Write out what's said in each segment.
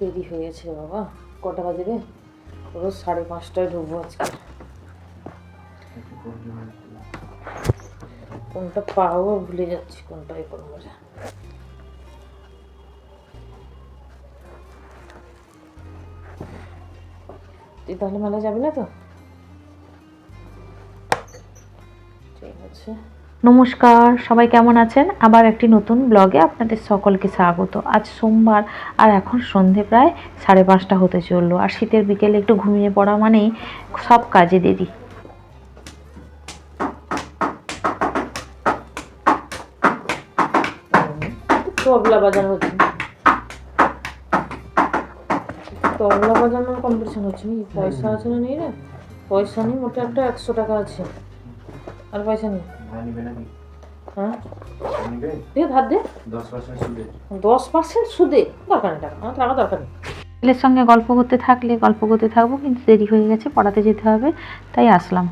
দেরি হয়েছে বাবা। কটা বাজে রে? রোজ সাড়ে পাঁচটায় ঢুকবো আজকে। কোনটা পাবো ভুলে যাচ্ছি কোনটা এ করব। তুই তাহলে মেলা যাবি না তো? ঠিক আছে। নমস্কার, সবাই কেমন আছেন? আবার একটি নতুন ব্লগে আপনাদের সকলকে স্বাগত। আজ সোমবার আর এখন সন্ধে প্রায় সাড়ে পাঁচটা হতে চলল। আর শীতের বিকেলে একটু ঘুমিয়ে পড়া মানেই সব কাজে দেরি। তবলা বাজানো হচ্ছে। তবলা বাজানোর কম্পিটিশন হচ্ছে নাকি? পয়সা আছে না নেই রে? পয়সা নেই, মোটে একটা একশো টাকা আছে। আর পয়সা নেই। হ্যাঁ? নিবে দে ধার দে। দশ পার্সেন্ট সুদে। দশ পার্সেন্ট সুদে? দরকার নেই টাকা। আমার টাকা দরকার নেই। ছেলের সঙ্গে গল্প করতে থাকলে গল্প করতে থাকব কিন্তু দেরি হয়ে গেছে পড়াতে যেতে হবে তাই আসলাম।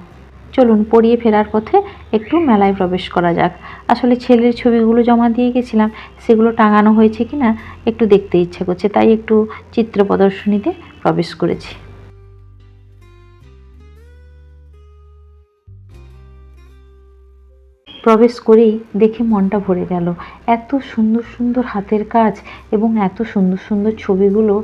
চলুন পড়িয়ে ফেরার পথে একটু মেলায় প্রবেশ করা যাক। আসলে ছেলের ছবিগুলো জমা দিয়ে গেছিলাম সেগুলো টাঙানো হয়েছে কি না একটু দেখতে ইচ্ছে করছে তাই একটু চিত্র প্রদর্শনীতে প্রবেশ করেছি। প্রবেশ করেই দেখে মনটা ভরে গেল। এত সুন্দর সুন্দর হাতের কাজ এবং এত সুন্দর সুন্দর ছবিগুলো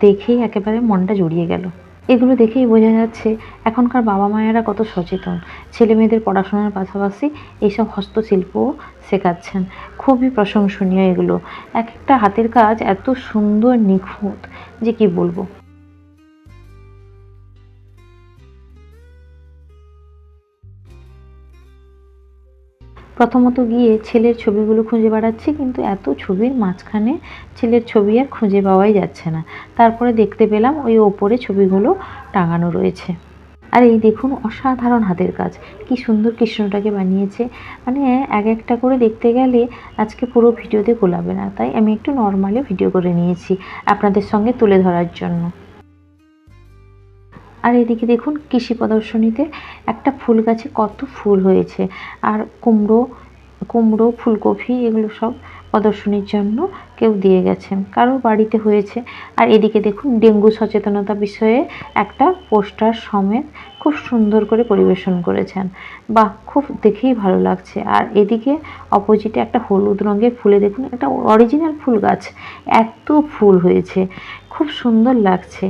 দেখেই একেবারে মনটা জড়িয়ে গেল। এগুলো দেখেই বোঝা যাচ্ছে এখনকার বাবা মায়েরা কত সচেতন। ছেলে মেয়েদের পড়াশোনার পাশাপাশি এইসব হস্তশিল্পও শেখাচ্ছেন। খুবই প্রশংসনীয় এগুলো। এক একটা হাতের কাজ এত সুন্দর নিখুঁত যে কি বলব? প্রথমত গিয়ে ছেলের ছবিগুলো খুঁজে বেড়াচ্ছি, কিন্তু এত ছবির মাঝখানে ছেলের ছবি আর খুঁজে পাওয়াই যাচ্ছে না। তারপরে দেখতে পেলাম ওই ওপরে ছবিগুলো টাঙানো রয়েছে। আর এই দেখুন অসাধারণ হাতের কাজ। কি সুন্দর কৃষ্ণটাকে বানিয়েছে। মানে এক একটা করে দেখতে গেলে আজকে পুরো ভিডিওতে গোলাবে না। তাই আমি একটু নর্মালি ভিডিও করে নিয়েছি আপনাদের সঙ্গে তুলে ধরার জন্য। আর এদিকে দেখুন কৃষি প্রদর্শনীতে একটা ফুল গাছে কত ফুল হয়েছে। আর কুমড়ো কুমড়ো, ফুলকপি এগুলো সব প্রদর্শনীর জন্য কেউ দিয়ে গেছেন কারও বাড়িতে হয়েছে। আর এদিকে দেখুন ডেঙ্গু সচেতনতা বিষয়ে একটা পোস্টার সমেত খুব সুন্দর করে পরিবেশন করেছেন। বাহ, খুব দেখেই ভালো লাগছে। আর এদিকে অপোজিটে একটা হলুদ রঙের ফুলে দেখুন একটা অরিজিনাল ফুল গাছ, এত ফুল হয়েছে, খুব সুন্দর লাগছে।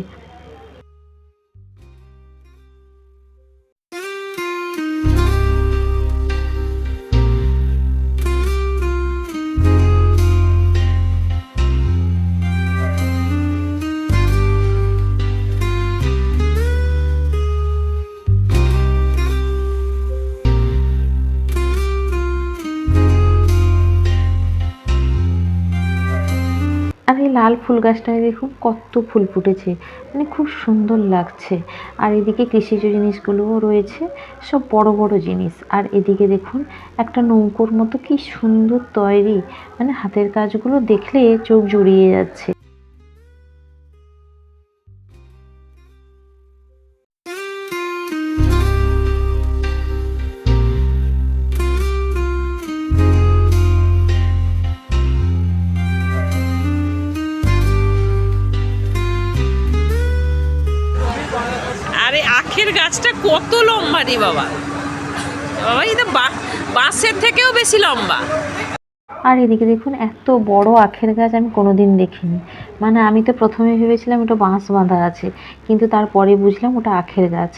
আর এই লাল ফুল গাছটায় দেখুন কত ফুল ফুটেছে। মানে খুব সুন্দর লাগছে। আর এদিকে কৃষিজ জিনিসগুলোও রয়েছে, সব বড় বড় জিনিস। আর এদিকে দেখুন, একটা নৌকোর মতো কি সুন্দর তৈরি। মানে হাতের কাজগুলো দেখলে চোখ জুড়িয়ে যাচ্ছে। গাছটা কত লম্বা রে বাবা। বাবা এটা বাঁশের থেকেও বেশি লম্বা। আর এদিকে দেখুন, এত বড় আখের গাছ আমি কোনোদিন দেখিনি। মানে আমি তো প্রথমে ভেবেছিলাম ওটা বাঁশ বাঁধা আছে, কিন্তু তারপরে বুঝলাম ওটা আখের গাছ।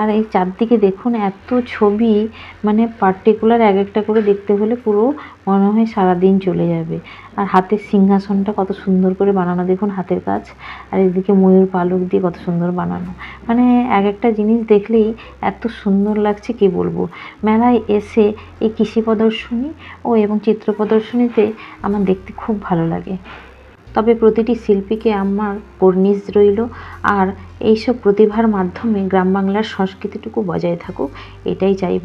আর এই চারদিকে দেখুন এত ছবি মানে পার্টিকুলার এক একটা করে দেখতে হলে পুরো মনে হয় সারাদিন চলে যাবে। আর হাতের সিংহাসনটা কত সুন্দর করে বানানো, দেখুন হাতের কাজ। আর এদিকে ময়ূর পালক দিয়ে কত সুন্দর বানানো। মানে এক একটা জিনিস দেখলেই এত সুন্দর লাগছে, কি বলব? মেলায় এসে এই কৃষি প্রদর্শনী ও এবং চিত্র প্রদর্শনীতে আমার দেখতে খুব ভালো লাগে। তবে প্রতিটি শিল্পীকে আমার কর্নিশ রইল। আর এইসব প্রতিভার মাধ্যমে গ্রাম বাংলার সংস্কৃতিটুকু বজায় থাকুক, এটাই চাইব।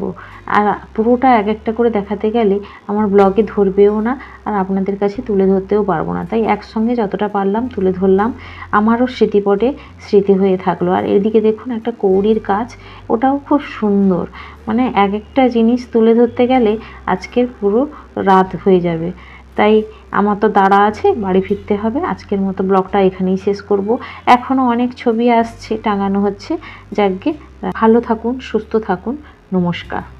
আর পুরোটা এক একটা করে দেখাতে গেলে আমার ব্লগে ধরবেও না, আর আপনাদের কাছে তুলে ধরতেও পারব না। তাই একসঙ্গে যতটা পারলাম তুলে ধরলাম। আমারও স্মৃতিপটে স্মৃতি হয়ে থাকল। আর এদিকে দেখুন একটা কৌড়ির কাজ, ওটাও খুব সুন্দর। মানে এক একটা জিনিস তুলে ধরতে গেলে আজকের পুরো রাত হয়ে যাবে। তাই আমার তো দাঁড়া আছে, বাড়ি ফিরতে হবে। আজকের মতো ব্লগটা এখানেই শেষ করব। এখনও অনেক ছবি আসছে, টাঙানো হচ্ছে। যাকে ভালো থাকুন, সুস্থ থাকুন। নমস্কার।